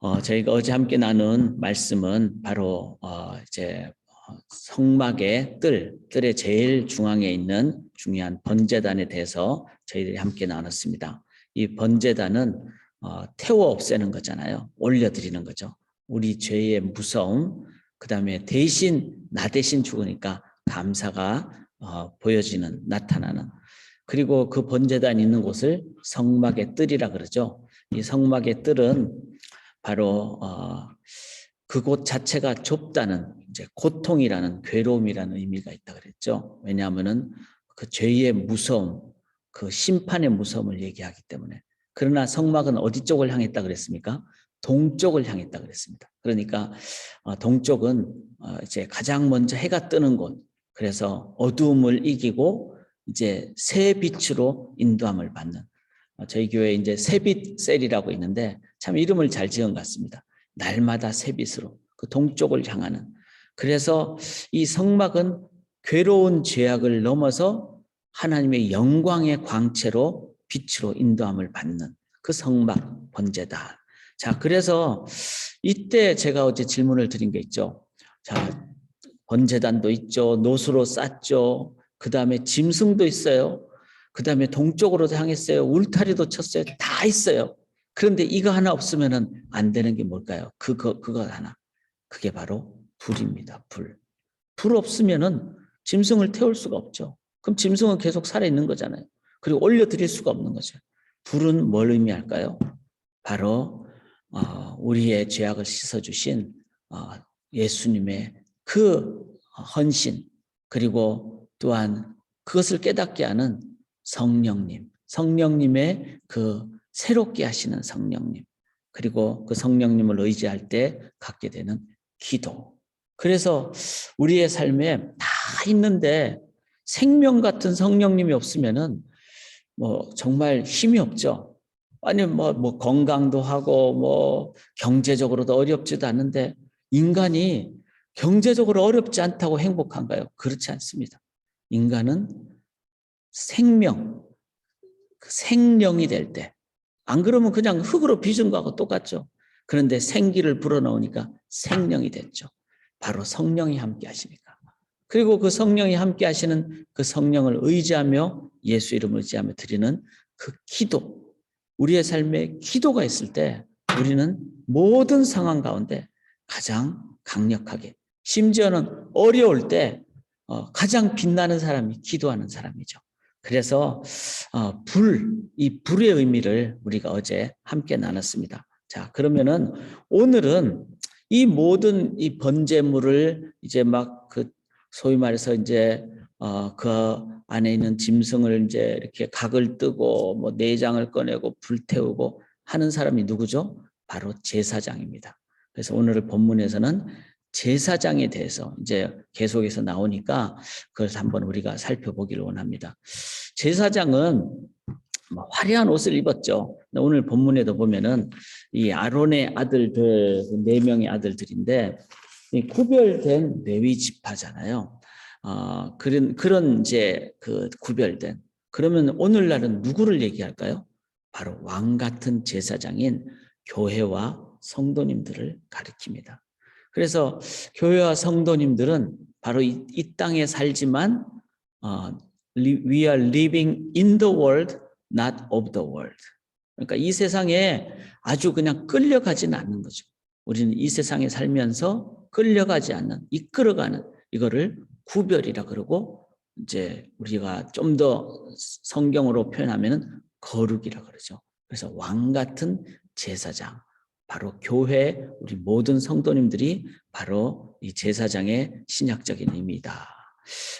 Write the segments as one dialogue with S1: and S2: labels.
S1: 어, 저희가 어제 함께 나눈 말씀은 바로 어, 이제 성막의 뜰, 뜰의 제일 중앙에 있는 중요한 번제단에 대해서 저희들이 함께 나눴습니다. 이 번제단은 어, 태워 없애는 거잖아요. 올려드리는 거죠. 우리 죄의 무서움, 그 다음에 대신 나 대신 죽으니까 감사가 어, 보여지는 나타나는 그리고 그 번제단 있는 곳을 성막의 뜰이라 그러죠. 이 성막의 뜰은 바로 어, 그곳 자체가 좁다는 이제 고통이라는 괴로움이라는 의미가 있다 그랬죠. 왜냐하면은 그 죄의 무서움, 그 심판의 무서움을 얘기하기 때문에. 그러나 성막은 어디 쪽을 향했다 그랬습니까? 동쪽을 향했다 그랬습니다. 그러니까 어, 동쪽은 어, 이제 가장 먼저 해가 뜨는 곳. 그래서 어두움을 이기고 이제 새 빛으로 인도함을 받는 어, 저희 교회 이제 새빛 셀이라고 있는데 참 이름을 잘 지은 것 같습니다. 날마다 새빛으로 그 동쪽을 향하는 그래서 이 성막은 괴로운 죄악을 넘어서 하나님의 영광의 광채로 빛으로 인도함을 받는 그 성막 번제다. 자, 그래서 이때 제가 어제 질문을 드린 게 있죠. 자, 번제단도 있죠. 노수로 쌌죠. 그 다음에 짐승도 있어요. 그 다음에 동쪽으로도 향했어요. 울타리도 쳤어요. 다 있어요. 그런데 이거 하나 없으면 안 되는 게 뭘까요? 그거, 그거 하나. 그게 바로 불입니다. 불. 불 없으면은 짐승을 태울 수가 없죠. 그럼 짐승은 계속 살아있는 거잖아요. 그리고 올려드릴 수가 없는 거죠. 불은 뭘 의미할까요? 바로 어, 우리의 죄악을 씻어주신 어, 예수님의 그 헌신 그리고 또한 그것을 깨닫게 하는 성령님, 성령님의 그 새롭게 하시는 성령님, 그리고 그 성령님을 의지할 때 갖게 되는 기도. 그래서 우리의 삶에 다 있는데 생명 같은 성령님이 없으면은 뭐 정말 힘이 없죠. 아니 뭐, 뭐 건강도 하고 뭐 경제적으로도 어렵지도 않은데 인간이 경제적으로 어렵지 않다고 행복한가요? 그렇지 않습니다. 인간은 생명, 그 생령이 될 때, 안 그러면 그냥 흙으로 빚은 거하고 똑같죠. 그런데 생기를 불어넣으니까 생명이 됐죠. 바로 성령이 함께 하시니까. 그리고 그 성령이 함께 하시는 그 성령을 의지하며 예수 이름을 의지하며 드리는 그 기도. 우리의 삶에 기도가 있을 때 우리는 모든 상황 가운데 가장 강력하게 심지어는 어려울 때 어, 가장 빛나는 사람이 기도하는 사람이죠. 그래서 어, 불, 이 불의 의미를 우리가 어제 함께 나눴습니다. 자, 그러면은 오늘은 이 모든 이 번제물을 이제 막 그 소위 말해서 이제 어, 그 안에 있는 짐승을 이제 이렇게 각을 뜨고 뭐 내장을 꺼내고 불태우고 하는 사람이 누구죠? 바로 제사장입니다. 그래서 오늘 본문에서는 제사장에 대해서 이제 계속해서 나오니까 그걸 한번 우리가 살펴보기를 원합니다. 제사장은 뭐 화려한 옷을 입었죠. 오늘 본문에도 보면은 이 아론의 아들들 네 명의 아들들인데 구별된 레위 지파잖아요. 어, 그런 그런 이제 그 구별된 그러면 오늘날은 누구를 얘기할까요? 바로 왕 같은 제사장인 교회와 성도님들을 가리킵니다. 그래서 교회와 성도님들은 바로 이, 이 땅에 살지만 어, we are living in the world, not of the world. 그러니까 이 세상에 아주 그냥 끌려가지는 않는 거죠. 우리는 이 세상에 살면서 끌려가지 않는, 이끌어가는 이거를 구별이라 그러고 이제 우리가 좀 더 성경으로 표현하면 거룩이라 그러죠. 그래서 왕 같은 제사장, 바로 교회 우리 모든 성도님들이 바로 이 제사장의 신약적인 의미다.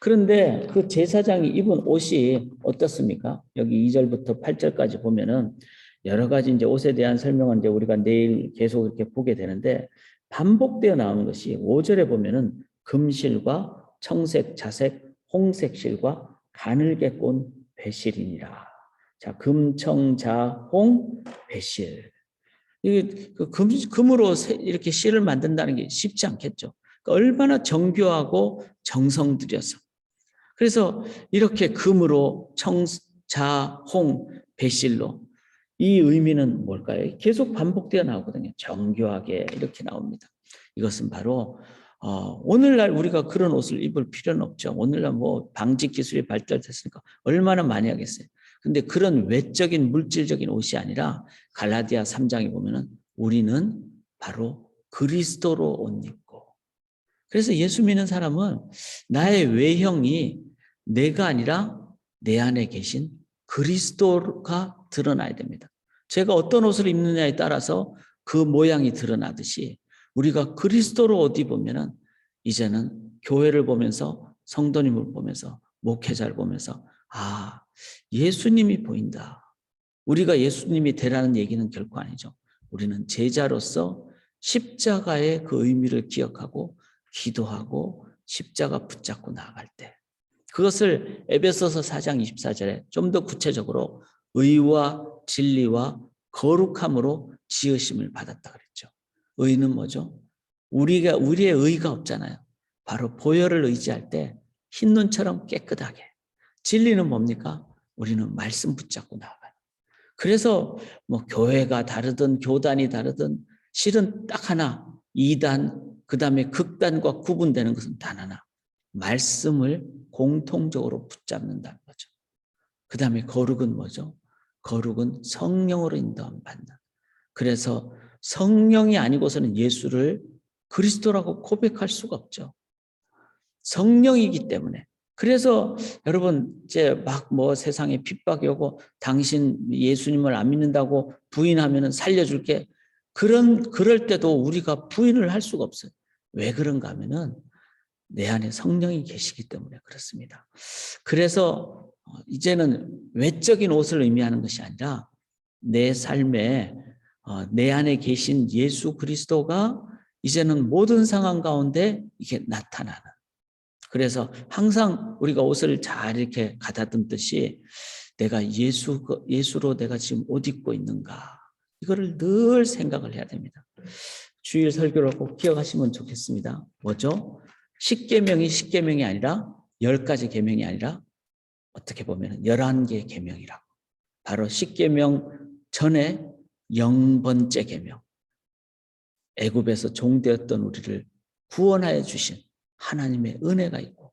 S1: 그런데 그 제사장이 입은 옷이 어떻습니까? 여기 2절부터 8절까지 보면은 여러 가지 이제 옷에 대한 설명은 이제 우리가 내일 계속 이렇게 보게 되는데 반복되어 나오는 것이 5절에 보면은 금실과 청색, 자색, 홍색 실과 가늘게 꼰 배실이니라. 자, 금 청, 자, 홍, 배실. 이게 그 금, 금으로 이렇게 실을 만든다는 게 쉽지 않겠죠. 그러니까 얼마나 정교하고 정성 들여서. 그래서 이렇게 금으로 청, 자, 홍, 배실로 이 의미는 뭘까요? 계속 반복되어 나오거든요. 정교하게 이렇게 나옵니다. 이것은 바로 어, 오늘날 우리가 그런 옷을 입을 필요는 없죠. 오늘날 뭐 방직 기술이 발달됐으니까 얼마나 많이 하겠어요. 근데 그런 외적인 물질적인 옷이 아니라 갈라디아 3장에 보면은 우리는 바로 그리스도로 옷 입고 그래서 예수 믿는 사람은 나의 외형이 내가 아니라 내 안에 계신 그리스도가 드러나야 됩니다. 제가 어떤 옷을 입느냐에 따라서 그 모양이 드러나듯이 우리가 그리스도로 옷 입으면은 이제는 교회를 보면서 성도님을 보면서 목회자를 보면서 아 예수님이 보인다. 우리가 예수님이 되라는 얘기는 결코 아니죠. 우리는 제자로서 십자가의 그 의미를 기억하고 기도하고 십자가 붙잡고 나아갈 때 그것을 에베소서 4장 24절에 좀 더 구체적으로 의와 진리와 거룩함으로 지으심을 받았다 그랬죠. 의는 뭐죠? 우리가 우리의 의가 없잖아요. 바로 보혈을 의지할 때 흰눈처럼 깨끗하게. 진리는 뭡니까? 우리는 말씀 붙잡고 나아가요. 그래서 뭐 교회가 다르든 교단이 다르든 실은 딱 하나 이단 그다음에 극단과 구분되는 것은 단 하나. 말씀을 공통적으로 붙잡는다는 거죠. 그다음에 거룩은 뭐죠? 거룩은 성령으로 인도함 받는. 그래서 성령이 아니고서는 예수를 그리스도라고 고백할 수가 없죠. 성령이기 때문에. 그래서 여러분 이제 막 뭐 세상에 핍박이 오고 당신 예수님을 안 믿는다고 부인하면은 살려줄게. 그런 그럴 때도 우리가 부인을 할 수가 없어요. 왜 그런가 하면은 내 안에 성령이 계시기 때문에 그렇습니다. 그래서 이제는 외적인 옷을 의미하는 것이 아니라 내 삶에 어, 내 안에 계신 예수 그리스도가 이제는 모든 상황 가운데 이게 나타나는. 그래서 항상 우리가 옷을 잘 이렇게 가다듬듯이 내가 예수, 예수로 내가 지금 옷 입고 있는가. 이거를 늘 생각을 해야 됩니다. 주일 설교를 꼭 기억하시면 좋겠습니다. 뭐죠? 십계명이 십계명이 아니라 열 가지 계명이 아니라 어떻게 보면 열한 개 계명이라고. 바로 십계명 전에 영번째 계명. 애굽에서 종되었던 우리를 구원하여 주신 하나님의 은혜가 있고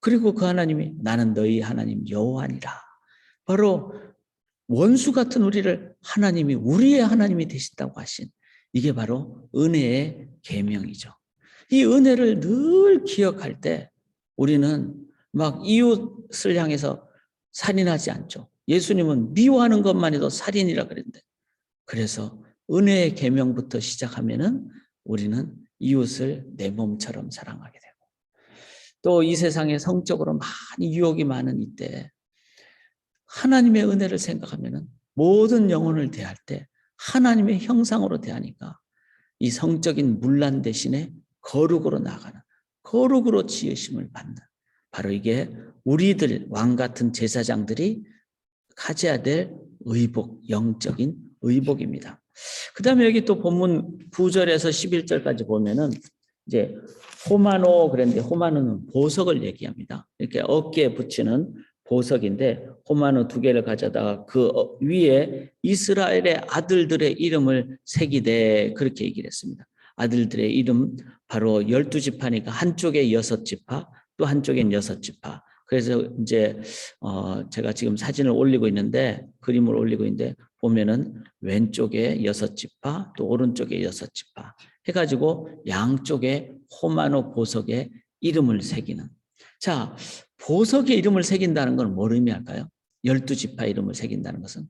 S1: 그리고 그 하나님이 나는 너희 하나님 여호와니라. 바로 원수 같은 우리를 하나님이 우리의 하나님이 되신다고 하신 이게 바로 은혜의 계명이죠. 이 은혜를 늘 기억할 때 우리는 막 이웃을 향해서 살인하지 않죠. 예수님은 미워하는 것만 해도 살인이라 그랬는데 그래서 은혜의 계명부터 시작하면은 우리는 이웃을 내 몸처럼 사랑하게 또 이 세상에 성적으로 많이 유혹이 많은 이때 하나님의 은혜를 생각하면은 모든 영혼을 대할 때 하나님의 형상으로 대하니까 이 성적인 문란 대신에 거룩으로 나가는 거룩으로 지으심을 받는 바로 이게 우리들 왕 같은 제사장들이 가져야 될 의복, 영적인 의복입니다. 그 다음에 여기 또 본문 9절에서 11절까지 보면은 이제 호마노 그랬는데 호마노는 보석을 얘기합니다. 이렇게 어깨에 붙이는 보석인데 호마노 두 개를 가져다가 그 어, 위에 이스라엘의 아들들의 이름을 새기되 그렇게 얘기를 했습니다. 아들들의 이름 바로 열두 지파니까 한쪽에 여섯 지파 또 한쪽엔 여섯 지파. 그래서 이제 어 제가 지금 사진을 올리고 있는데 그림을 올리고 있는데 보면은 왼쪽에 여섯 지파 또 오른쪽에 여섯 지파 해가지고 양쪽에 호마노 보석에 이름을 새기는 자 보석에 이름을 새긴다는 건 뭘 의미할까요? 열두 지파 이름을 새긴다는 것은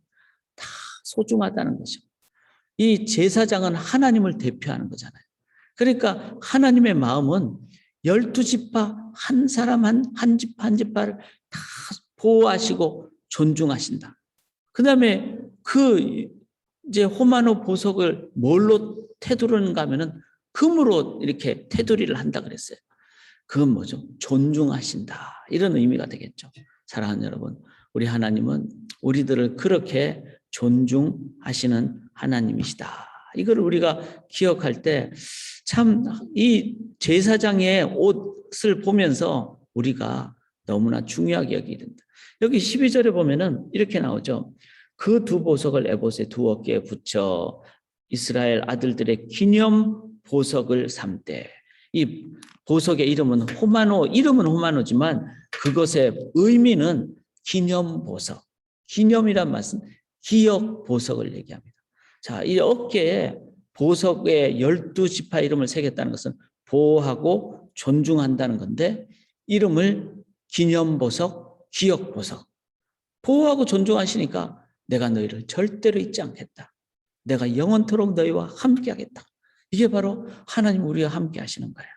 S1: 다 소중하다는 거죠. 이 제사장은 하나님을 대표하는 거잖아요. 그러니까 하나님의 마음은 열두 지파 한 사람 한 한 지파 한 지파를 다 보호하시고 존중하신다. 그 다음에 그 이제 호마노 보석을 뭘로 테두르는가 하면은 금으로 이렇게 테두리를 한다 그랬어요. 그건 뭐죠? 존중하신다. 이런 의미가 되겠죠. 사랑하는 여러분, 우리 하나님은 우리들을 그렇게 존중하시는 하나님이시다. 이걸 우리가 기억할 때 참 이 제사장의 옷을 보면서 우리가 너무나 중요하게 여기게 된다. 여기 12절에 보면은 이렇게 나오죠. 그 두 보석을 에봇의 두 어깨에 붙여 이스라엘 아들들의 기념 보석을 삼되 이 보석의 이름은 호마노 이름은 호마노지만 그것의 의미는 기념 보석 기념이란 말씀 기억 보석을 얘기합니다. 자, 이 어깨에 보석의 열두 지파 이름을 새겼다는 것은 보호하고 존중한다는 건데 이름을 기념 보석, 기억 보석. 보호하고 존중하시니까 내가 너희를 절대로 잊지 않겠다. 내가 영원토록 너희와 함께하겠다. 이게 바로 하나님 우리와 함께 하시는 거예요.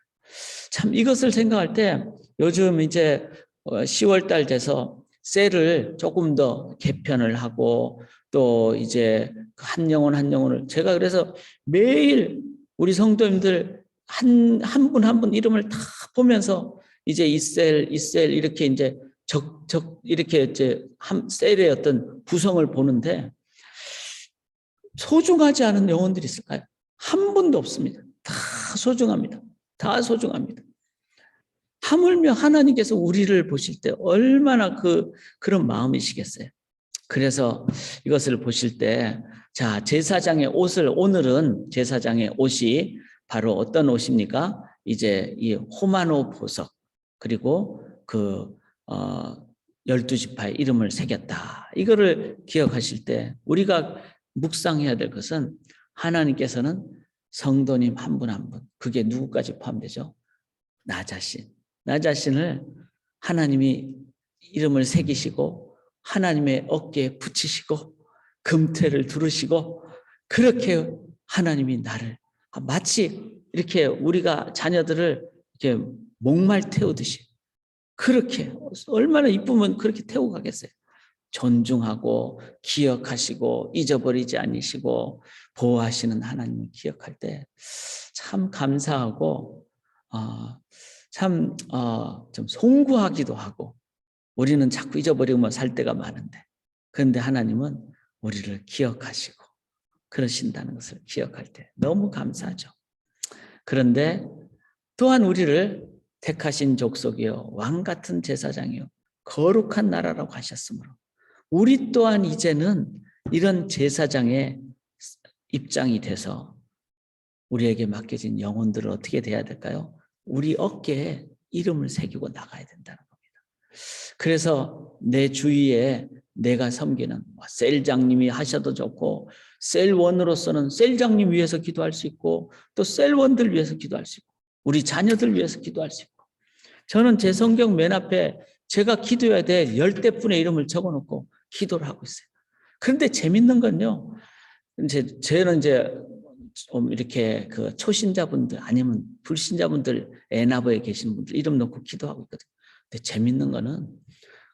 S1: 참 이것을 생각할 때 요즘 이제 10월 달 돼서 셀을 조금 더 개편을 하고 또 이제 한 영혼 한 영혼을 제가 그래서 매일 우리 성도님들 한 한 분 한 분 이름을 다 보면서 이제 이 셀 이 셀 이렇게 이제 적적 이렇게 이제 한 셀의 어떤 구성을 보는데 소중하지 않은 영혼들이 있을까요? 한 분도 없습니다. 다 소중합니다. 다 소중합니다. 하물며 하나님께서 우리를 보실 때 얼마나 그 그런 마음이시겠어요. 그래서 이것을 보실 때, 자, 제사장의 옷을, 오늘은 제사장의 옷이 바로 어떤 옷입니까? 이제 이 호마노 보석, 그리고 그, 어, 열두 지파의 이름을 새겼다. 이거를 기억하실 때, 우리가 묵상해야 될 것은 하나님께서는 성도님 한 분 한 분, 그게 누구까지 포함되죠? 나 자신. 나 자신을 하나님이 이름을 새기시고 하나님의 어깨에 붙이시고 금태를 두르시고 그렇게 하나님이 나를 마치 이렇게 우리가 자녀들을 이렇게 목말 태우듯이 그렇게 얼마나 이쁘면 그렇게 태우고 가겠어요. 존중하고 기억하시고 잊어버리지 않으시고 보호하시는 하나님을 기억할 때 참 감사하고 어, 참, 어, 좀 송구하기도 하고, 우리는 자꾸 잊어버리고 살 때가 많은데, 그런데 하나님은 우리를 기억하시고, 그러신다는 것을 기억할 때 너무 감사하죠. 그런데 또한 우리를 택하신 족속이요, 왕 같은 제사장이요, 거룩한 나라라고 하셨으므로, 우리 또한 이제는 이런 제사장의 입장이 돼서 우리에게 맡겨진 영혼들을 어떻게 돼야 될까요? 우리 어깨에 이름을 새기고 나가야 된다는 겁니다. 그래서 내 주위에 내가 섬기는 뭐 셀장님이 하셔도 좋고 셀원으로서는 셀장님 위해서 기도할 수 있고 또 셀원들 위해서 기도할 수 있고 우리 자녀들 위해서 기도할 수 있고 저는 제 성경 맨 앞에 제가 기도해야 될 열대분의 이름을 적어놓고 기도를 하고 있어요. 그런데 재밌는 건요. 이제 저는 이제 좀 이렇게 그 초신자분들 아니면 불신자분들 애나버에 계시는 분들 이름 놓고 기도하고 있거든요. 근데 재밌는 거는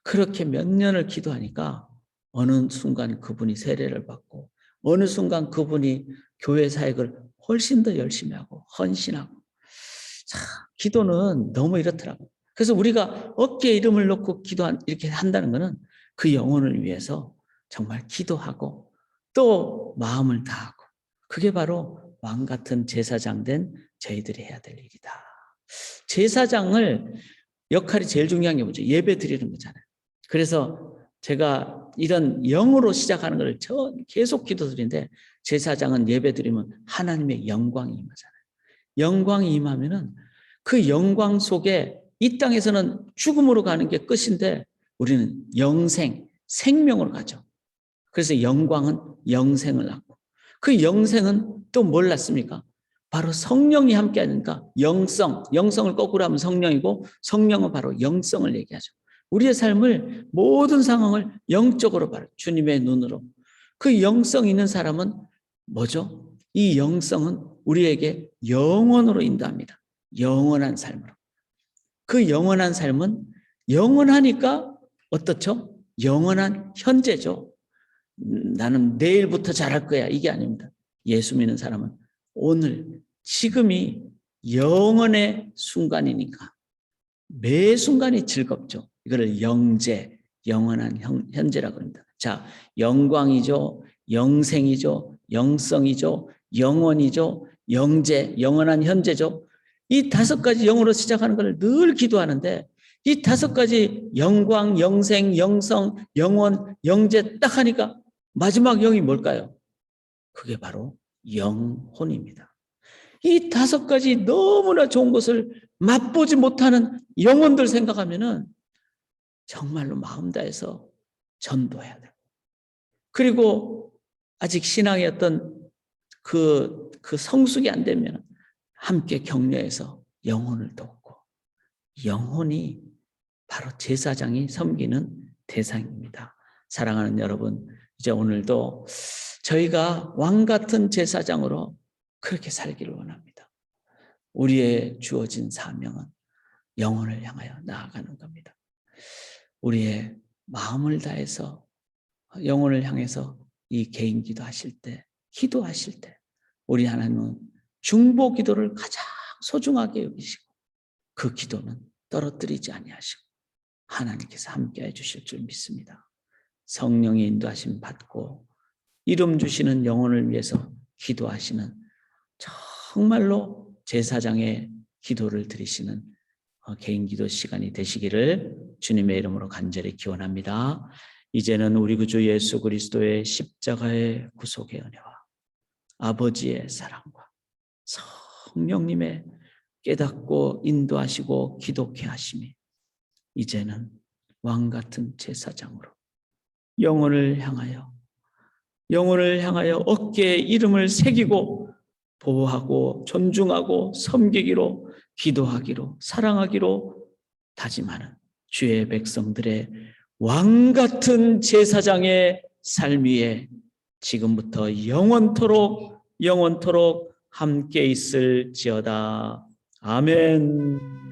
S1: 그렇게 몇 년을 기도하니까 어느 순간 그분이 세례를 받고 어느 순간 그분이 교회 사역을 훨씬 더 열심히 하고 헌신하고 자 기도는 너무 이렇더라고요. 그래서 우리가 어깨에 이름을 놓고 기도 이렇게 한다는 거는 그 영혼을 위해서 정말 기도하고 또 마음을 다하고 그게 바로 왕 같은 제사장 된 저희들이 해야 될 일이다. 제사장을 역할이 제일 중요한 게 뭐죠? 예배 드리는 거잖아요. 그래서 제가 이런 영으로 시작하는 걸 저 계속 기도드리는데 제사장은 예배 드리면 하나님의 영광이 임하잖아요. 영광이 임하면은 그 영광 속에 이 땅에서는 죽음으로 가는 게 끝인데 우리는 영생, 생명으로 가죠. 그래서 영광은 영생을 낳고 그 영생은 또 몰랐습니까? 바로 성령이 함께 하니까 영성, 영성을 거꾸로 하면 성령이고 성령은 바로 영성을 얘기하죠. 우리의 삶을 모든 상황을 영적으로 바로 주님의 눈으로 그 영성 있는 사람은 뭐죠? 이 영성은 우리에게 영원으로 인도합니다. 영원한 삶으로. 그 영원한 삶은 영원하니까 어떻죠? 영원한 현재죠. 음, 나는 내일부터 잘할 거야. 이게 아닙니다. 예수 믿는 사람은 오늘, 지금이 영원의 순간이니까 매 순간이 즐겁죠. 이거를 영재, 영원한 현, 현재라고 합니다. 자, 영광이죠. 영생이죠. 영성이죠. 영원이죠. 영재, 영원한 현재죠. 이 다섯 가지 영으로 시작하는 것을 늘 기도하는데 이 다섯 가지 영광, 영생, 영성, 영원, 영재 딱 하니까 마지막 영이 뭘까요? 그게 바로 영혼입니다. 이 다섯 가지 너무나 좋은 것을 맛보지 못하는 영혼들 생각하면은 정말로 마음 다해서 전도해야 되고 그리고 아직 신앙의 어떤 그, 그 성숙이 안 되면 함께 격려해서 영혼을 돕고 영혼이 바로 제사장이 섬기는 대상입니다. 사랑하는 여러분, 이제 오늘도 저희가 왕 같은 제사장으로 그렇게 살기를 원합니다. 우리의 주어진 사명은 영혼을 향하여 나아가는 겁니다. 우리의 마음을 다해서 영혼을 향해서 이 개인 기도하실 때, 기도하실 때, 우리 하나님은 중보 기도를 가장 소중하게 여기시고 그 기도는 떨어뜨리지 아니하시고 하나님께서 함께 해 주실 줄 믿습니다. 성령의 인도하심 받고 이름 주시는 영혼을 위해서 기도하시는 정말로 제사장의 기도를 드리시는 어, 개인 기도 시간이 되시기를 주님의 이름으로 간절히 기원합니다. 이제는 우리 구주 예수 그리스도의 십자가의 구속의 은혜와 아버지의 사랑과 성령님의 깨닫고 인도하시고 기독케 하심이 이제는 왕 같은 제사장으로 영혼을 향하여 영혼을 향하여 어깨에 이름을 새기고 보호하고 존중하고 섬기기로 기도하기로 사랑하기로 다짐하는 주의 백성들의 왕 같은 제사장의 삶 위에 지금부터 영원토록 영원토록 함께 있을지어다. 아멘.